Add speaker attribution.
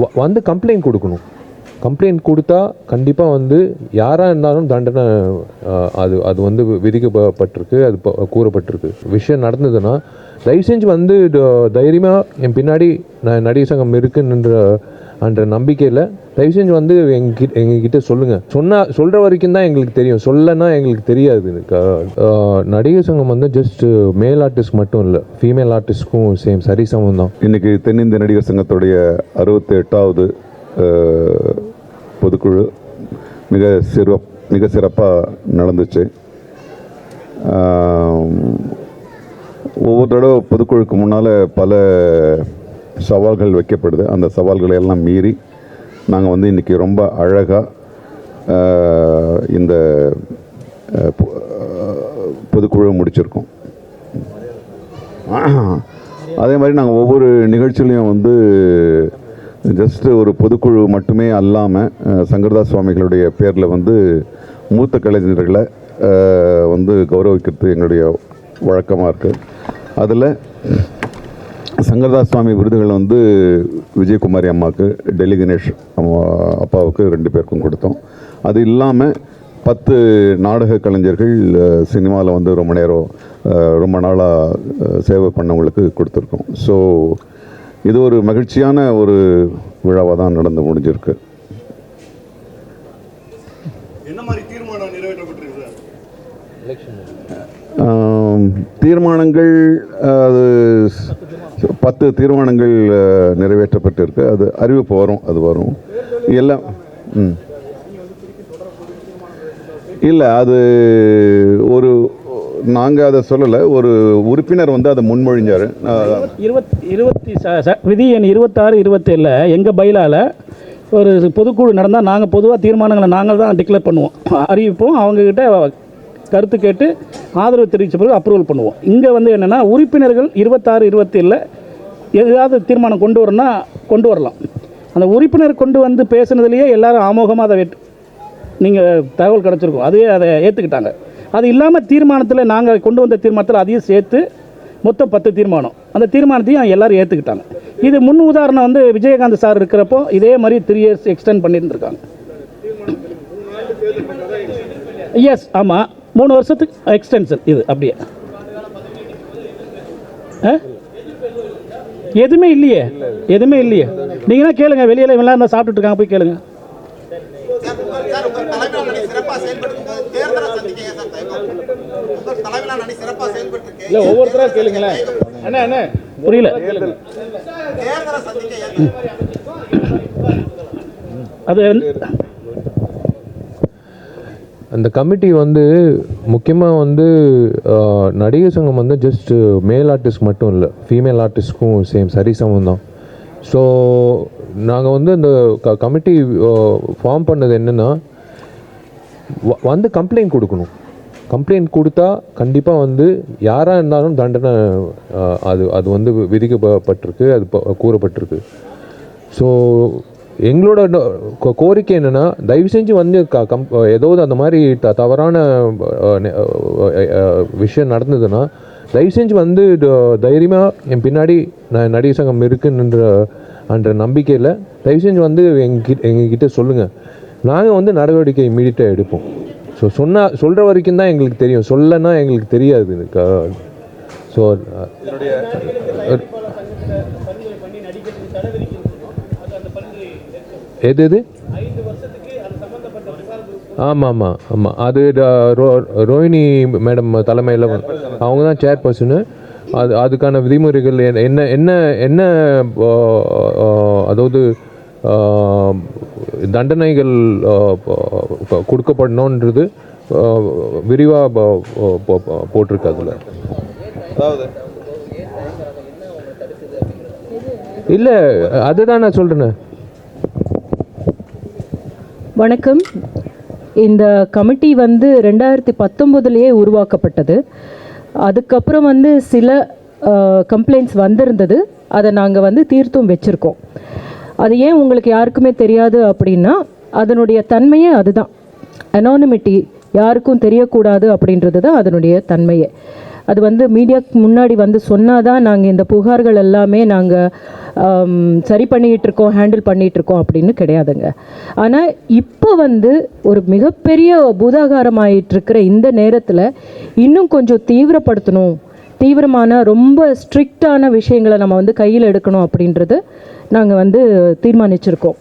Speaker 1: வ- வந்து கம்ப்ளைண்ட் கொடுக்கணும். கம்ப்ளைண்ட் கொடுத்தா கண்டிப்பாக வந்து யாராக இருந்தாலும் தண்டனை அது அது வந்து விதிக்கப்பட்டிருக்கு அது கூறப்பட்டிருக்கு. விஷயம் நடந்ததுன்னா தயவு செஞ்சு வந்து தைரியமாக என் பின்னாடி நான் நடிகர் சங்கம் இருக்குன்ற என்ற நம்பிக்கையில் தயவு செஞ்சு வந்து எங்ககிட்ட எங்ககிட்ட சொல்லுங்கள் சொன்னால் சொல்கிற வரைக்கும் தான் எங்களுக்கு தெரியும். சொல்லனா எங்களுக்கு தெரியாது. நடிகர் சங்கம் வந்து ஜஸ்ட் மேல் ஆர்டிஸ்ட் மட்டும் இல்லை. ஃபீமேல் ஆர்டிஸ்ட்க்கும் சேம் சரி சமம் தான்.
Speaker 2: இன்னைக்கு தென்னிந்திய நடிகர் சங்கத்துடைய அறுபத்தி எட்டாவது பொதுக்குழு மிக சிற மிக சிறப்பாக நடந்துச்சு. ஒவ்வொரு தடவை பொதுக்குழுக்கு முன்னால் பல சவால்கள் வைக்கப்படுது. அந்த சவால்களை எல்லாம் மீறி நாங்கள் வந்து இன்றைக்கி ரொம்ப அழகாக இந்த பொதுக்குழு முடிச்சிருக்கோம். அதே மாதிரி நாங்கள் ஒவ்வொரு நிகழ்ச்சியிலையும் வந்து ஜஸ்ட் ஒரு பொதுக்குழு மட்டுமே அல்லாமல் சங்கர்தாஸ் சுவாமிகளுடைய பேரில் வந்து மூத்த கலைஞர்களை வந்து கௌரவிக்கிறது எங்களுடைய வழக்கமாக இருக்குது அதில் சங்கரதாஸ் சுவாமி விருதுகள் வந்து விஜயகுமாரி அம்மாவுக்கு டெல்லி கணேஷ் அம்மா அப்பாவுக்கு ரெண்டு பேருக்கும் கொடுத்தோம். அது இல்லாமல் பத்து நாடக கலைஞர்கள் சினிமாவில் வந்து ரொம்ப நேரம் ரொம்ப நாளாக சேவை பண்ணவங்களுக்கு கொடுத்துருக்கோம். ஸோ இது ஒரு மகிழ்ச்சியான ஒரு விழாவாக தான் நடந்து முடிஞ்சிருக்கு.
Speaker 3: என்ன மாதிரி தீர்மானம் நிறைவேற்றப்பட்டிருக்கு சார்?
Speaker 2: ஆம், தீர்மானங்கள் அது பத்து தீர்மானங்கள் நிறைவேற்றப்பட்டிருக்கு. அது அறிவிப்பு வரும் அது வரும். எல்லாம் ம். இல்லை அது ஒரு நாங்கள் அதை சொல்லலை. ஒரு உறுப்பினர் வந்து அதை முன்மொழிஞ்சார்.
Speaker 4: இருபத் இருபத்தி ச- விதி எண் இருபத்தாறு இருபத்தேழில் எங்கள் பயிலால் ஒரு பொதுக்குழு நடந்தால் நாங்கள் பொதுவாக தீர்மானங்களை நாங்கள் தான் டிக்ளேர் பண்ணுவோம். அறிவிப்போம் அவங்கக்கிட்ட கருத்து கேட்டு ஆதரவு தெரிவித்த பிறகு அப்ரூவல் பண்ணுவோம். இங்கே வந்து என்னென்னா உறுப்பினர்கள் இருபத்தாறு இருபத்தேழில் ஏதாவது தீர்மானம் கொண்டு வரணும்னா கொண்டு வரலாம். அந்த உறுப்பினர் கொண்டு வந்து பேசுனதுலேயே எல்லாரும் ஆமோகமாக அதை நீங்கள் தகவல் கிடச்சிருக்கும். அதே அதை ஏற்றுக்கிட்டாங்க அது இல்லாமல் தீர்மானத்தில் நாங்கள் கொண்டு வந்த தீர்மானத்தில் அதையும் சேர்த்து மொத்தம் பத்து தீர்மானம். அந்த தீர்மானத்தையும் எல்லோரும் ஏற்றுக்கிட்டாங்க இது முன் உதாரணம் வந்து விஜயகாந்த் சார் இருக்கிறப்போ இதே மாதிரி த்ரீ இயர்ஸ் எக்ஸ்டெண்ட் பண்ணியிருந்துருக்காங்க. எஸ் ஆமாம் மூணு வருஷத்துக்கு எக்ஸ்டென்ஷன் இது அப்படியே. எதுவுமே இல்லையே? எதுவுமே இல்லையே? நீங்கன்னா கேளுங்க வெளியில் இவெல்லாம் இருந்தால் சாப்பிட்டுட்டு இருக்காங்க போய் கேளுங்க. இல்லை ஒவ்வொருத்தராக கேளுங்களேன் அண்ணா அண்ணா. புரியல. அது வந்து
Speaker 1: அந்த கமிட்டி வந்து முக்கியமாக வந்து நடிகர் சங்கம் வந்து ஜஸ்ட் மேல் ஆர்டிஸ்ட் மட்டும் இல்லை. ஃபீமேல் ஆர்டிஸ்ட்க்கும் சேம் சரிசமம் தான். ஸோ நாங்கள் வந்து அந்த க கமிட்டி ஃபார்ம் பண்ணது என்னென்னா வ- வந்து கம்ப்ளைண்ட் கொடுக்கணும். கம்ப்ளைண்ட் கொடுத்தா கண்டிப்பாக வந்து யாராக இருந்தாலும் தண்டனை அது அது வந்து விதிக்கப்பட்டிருக்கு அது கூறப்பட்டிருக்கு. ஸோ எங்களோட கோரிக்கை என்னென்னா தயவு செஞ்சு வந்து க கம் ஏதாவது அந்த மாதிரி த தவறான விஷயம் நடந்ததுன்னா தயவு செஞ்சு வந்து தைரியமாக என் பின்னாடி நான் நடிகர் சங்கம் இருக்குன்ற என்ற நம்பிக்கையில் தயவு செஞ்சு வந்து எங்ககிட்ட எங்ககிட்ட சொல்லுங்கள் நாங்கள் வந்து நடவடிக்கை இமீடியட்டாக எடுப்போம். ஸோ சொன்னால் சொல்கிற வரைக்கும் தான் எங்களுக்கு தெரியும். சொல்லனா எங்களுக்கு தெரியாது. ஸோ எது எது? ஆமாம் ஆமாம் ஆமாம் அது ரோ- ரோஹிணி மேடம் தலைமையில் அவங்க தான் சேர்பர்சனு அது அதுக்கான விதிமுறைகள் என்ன- என்ன என்ன அதாவது தண்டனைகள் கொடுக்கப்படணுன்றது விரிவாக போட்டிருக்கு அதில். இல்லை அதுதான் நான் சொல்கிறேனே
Speaker 5: வணக்கம். இந்த கமிட்டி வந்து ரெண்டாயிரத்தி பத்தொம்போதுலேயே உருவாக்கப்பட்டது. அதுக்கப்புறம் வந்து சில கம்ப்ளைண்ட்ஸ் வந்திருந்தது. அதை நாங்கள் வந்து தீர்த்தும் வச்சுருக்கோம். அது ஏன் உங்களுக்கு யாருக்குமே தெரியாது அப்படின்னா அதனுடைய தன்மையே அதுதான். அனானிமிட்டி யாருக்கும் தெரியக்கூடாது அப்படின்றது தான் அதனுடைய தன்மையே. அது வந்து மீடியாக்கு முன்னாடி வந்து சொன்னால் தான் நாங்கள் இந்த புகார்கள் எல்லாமே நாங்கள் சரி பண்ணிகிட்டு இருக்கோம் ஹேண்டில் பண்ணிகிட்டு இருக்கோம் அப்படின்னு கிடையாதுங்க. ஆனால் இப்போ வந்து ஒரு மிகப்பெரிய பூதாகாரமாயிட்டிருக்கிற இந்த நேரத்தில் இன்னும் கொஞ்சம் தீவிரப்படுத்தணும். தீவிரமான ரொம்ப ஸ்ட்ரிக்டான விஷயங்களை நம்ம வந்து கையில் எடுக்கணும் அப்படின்றது நாங்கள் வந்து தீர்மானிச்சிருக்கோம்.